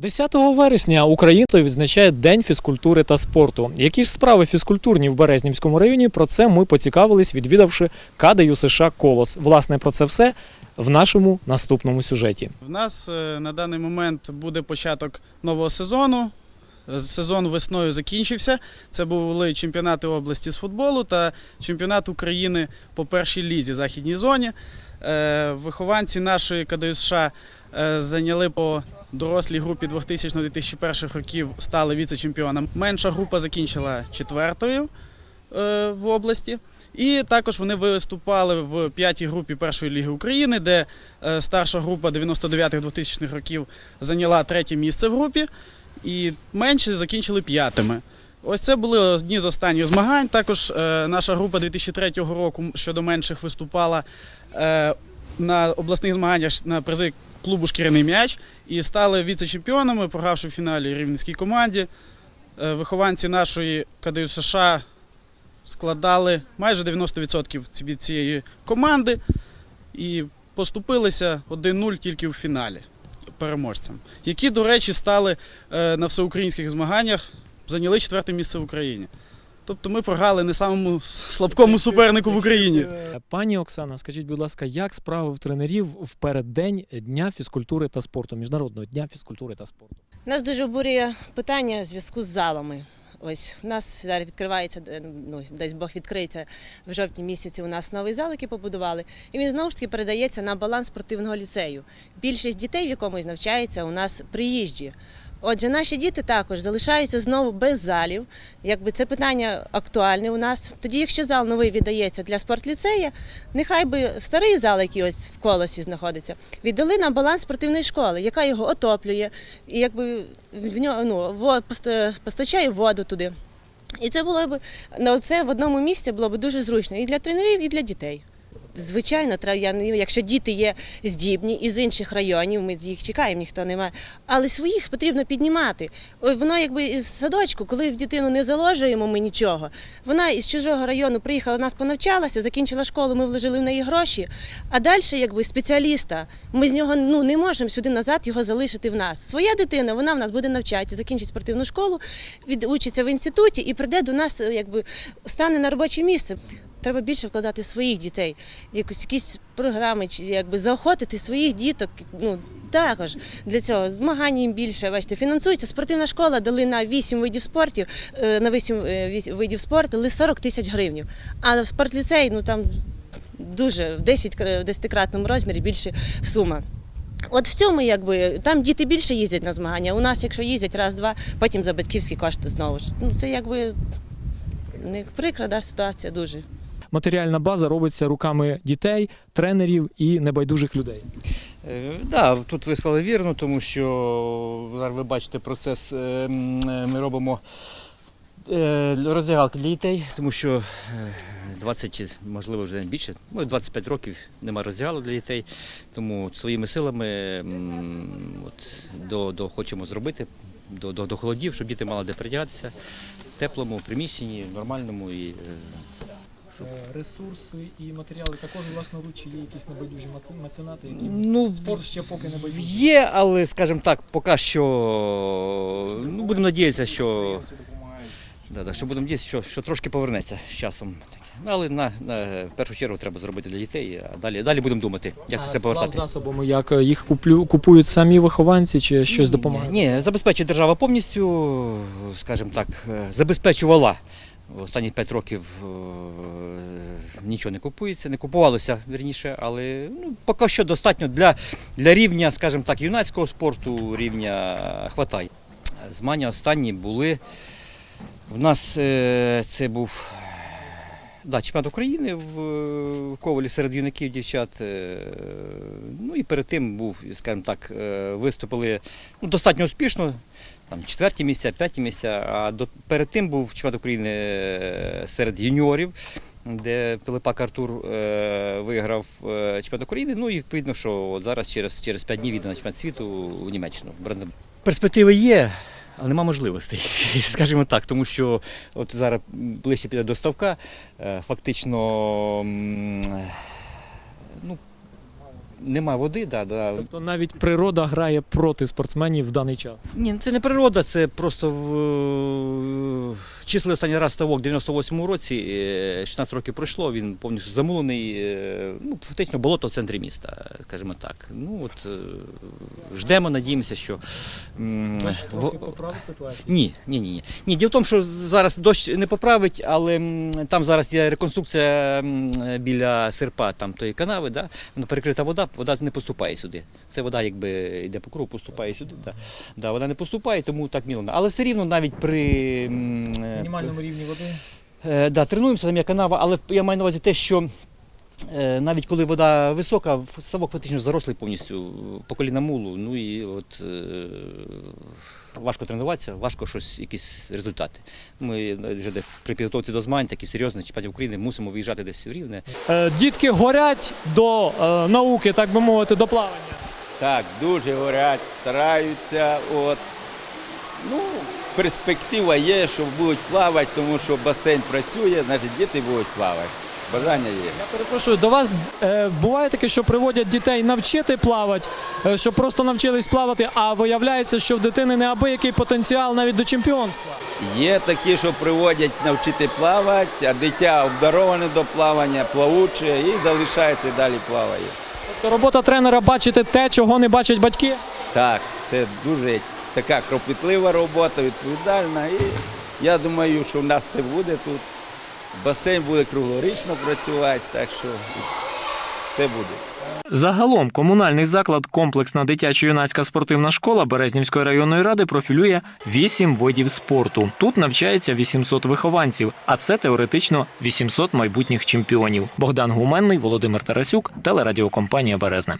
10 вересня Україна відзначає День фізкультури та спорту. Які ж справи фізкультурні в Березнівському районі? Про це ми поцікавились, відвідавши КДЮ США Колос. Власне, про це все в нашому наступному сюжеті. В нас е, на даний момент буде початок нового сезону. Сезон весною закінчився. Це були чемпіонати області з футболу та чемпіонат України по першій лізі західній зоні. Е, Вихованці нашої КДЮ США е, зайняли по дорослій групі 2000-2001 років, стали віце-чемпіонами. Менша група закінчила четвертою е, в області. І також вони виступали в п'ятій групі першої ліги України, де е, старша група 99-2000-х років зайняла третє місце в групі, і менші закінчили п'ятими. Ось це були одні з останніх змагань. Також е, наша група 2003 року щодо менших виступала на обласних змаганнях на призи клубу Шкіряний м'яч і стали віце-чемпіонами, програвши в фіналі рівненській команді. Е, вихованці нашої КДЮ США складали майже 90% від цієї команди і поступилися 1-0 тільки в фіналі переможцям, які, до речі, стали е, на всеукраїнських змаганнях, зайняли четверте місце в Україні. Тобто ми програли не самому слабкому супернику в Україні. Пані Оксана, скажіть, будь ласка, як справи в тренерів в переддень Дня фізкультури та спорту, Міжнародного дня фізкультури та спорту? Нас дуже обурює питання в зв'язку з залами. Ось у нас зараз відкривається, е, ну десь Бог відкриється в жовтні місяці. У нас новий зал, який побудували, і він знову ж таки передається на баланс спортивного ліцею. Більшість дітей, в якомусь навчається, у нас приїжджі. Отже, наші діти також залишаються знову без залів. Якби це питання актуальне у нас. Тоді, якщо зал новий віддається для спортліцея, нехай би старий зал, який ось в колосі знаходиться, віддали на баланс спортивної школи, яка його отоплює, і якби в нього ну, постачає воду туди. І це було б на це в одному місці було б дуже зручно і для тренерів, і для дітей. Звичайно, я якщо діти є здібні із інших районів, ми їх чекаємо, ніхто не має. Але своїх потрібно піднімати. Воно якби із садочку, коли в дитину не заложуємо ми нічого. Вона із чужого району приїхала, нас понавчалася, закінчила школу, ми вложили в неї гроші. А далі, якби спеціаліста, ми з нього ну не можемо сюди назад його залишити в нас. Своя дитина, вона в нас буде навчатися, закінчить спортивну школу, відучиться в інституті і прийде до нас, е, якби стане на робоче місце. Треба більше вкладати своїх дітей, якось якісь програми, чи якби заохотити своїх діток. Ну також для цього змагань їм більше. Бачите, фінансується спортивна школа, дали на 8 видів спортів, е, на 8 е, видів спорту, дали 40 тисяч гривень. А в спортліцей, ну там дуже в 10 в 10-кратному розмірі більше сума. От в цьому, якби там діти більше їздять на змагання. У нас, якщо їздять раз-два, потім за батьківські кошти знову ж. Ну це якби не прикра ситуація дуже. Матеріальна база робиться руками дітей, тренерів і небайдужих людей. Е, Да, тут ви сказали вірно, тому що зараз ви бачите процес. е, е, Ми робимо роздягалки для дітей, тому що е, 20, можливо, вже більше, ну, 25 років немає роздягалок для дітей. Тому своїми силами от, до, до хочемо зробити до, до, до холодів, щоб діти мали де передягатися в теплому приміщенні, нормальному і. Е, Ресурси і матеріали також власноруч є якісь небайдужі меценати, Ну, спорт ще поки не байдужий. Є, але, скажімо так, поки що ну, будемо надіятися, що, да, да, що будемо надіятися, що, що трошки повернеться з часом. Ну, але на, на першу чергу треба зробити для дітей, а далі, далі будемо думати, як це сплав повертати. засобами, як е, їх куплю, купують самі вихованці чи щось допомагає? Ні, забезпечує держава повністю, скажімо так, е, забезпечувала. Останні 5 років е, нічого не купується, не купувалося вірніше, але ну, поки що достатньо для, для рівня, скажімо так, юнацького спорту, рівня хватає. Змагання останні були. У нас е, це був да, чемпіонат України в, в Ковалі серед юнаків, дівчат. Ну і перед тим був, скажімо так, е, виступили ну, достатньо успішно. Там четверті місця, п'яті місця. А до, перед тим був чемпіонат України е, серед юніорів, де Пилипак Артур е, виграв е, чемпіонат України. Ну і відповідно, що от зараз через, через 5 днів йде на чемпіонат світу у Німеччину. Перспективи є. Але нема можливостей, скажімо так, тому що от зараз ближче піде до ставка, фактично ну, нема води, да, да. Тобто навіть природа грає проти спортсменів в даний час. Ні, це не природа, це просто в... числили останній раз ставок в 98-му році, е, 16 років пройшло, він повністю замулений, е, ну, фактично болото в центрі міста, скажімо так. Ну от е, ждемо, надіємося, що. поправить ситуацію. Ні, ні, ні, ні. Діло в тому, що зараз дощ не поправить, але там зараз є реконструкція біля серпа там тої канави, да? вона перекрита вода, вода не поступає сюди. Це вода якби йде по кругу, поступає сюди. Да. Да, вода не поступає, тому так мілено. Але все рівно навіть при е, мінімальному рівні води. Е, да, тренуємося, там є канава, але я маю на увазі те, що е, навіть коли вода висока, ставок фактично зарослий повністю по коліна мулу. Ну і от важко тренуватися, важко щось, якісь результати. Ми вже де при підготовці до змагань, такі серйозні чемпіонатів України, мусимо виїжджати десь в рівне. Дітки горять до науки, так би мовити, до плавання. Так, дуже горять, стараються. От. Ну, перспектива є, що будуть плавати, тому що басейн працює, значить діти будуть плавати. Бажання є. Я перепрошую, до вас е, буває таке, що приводять дітей навчити плавати, е, щоб просто навчились плавати, а виявляється, що в дитини неабиякий потенціал навіть до чемпіонства. Є такі, що приводять навчити плавати, а дитя обдароване до плавання, плавуче і залишається і далі плаває. Тобто робота тренера бачити те, чого не бачать батьки. Так, це дуже така кропітлива робота, відповідальна. І я думаю, що в нас це буде тут. Басейн буде круглорічно працювати, так що все буде. Загалом комунальний заклад комплексна дитячо-юнацька спортивна школа Березнівської районної ради профілює 8 видів спорту. Тут навчається 800 вихованців, а це теоретично 800 майбутніх чемпіонів. Богдан Гуменний, Володимир Тарасюк, телерадіокомпанія Березне.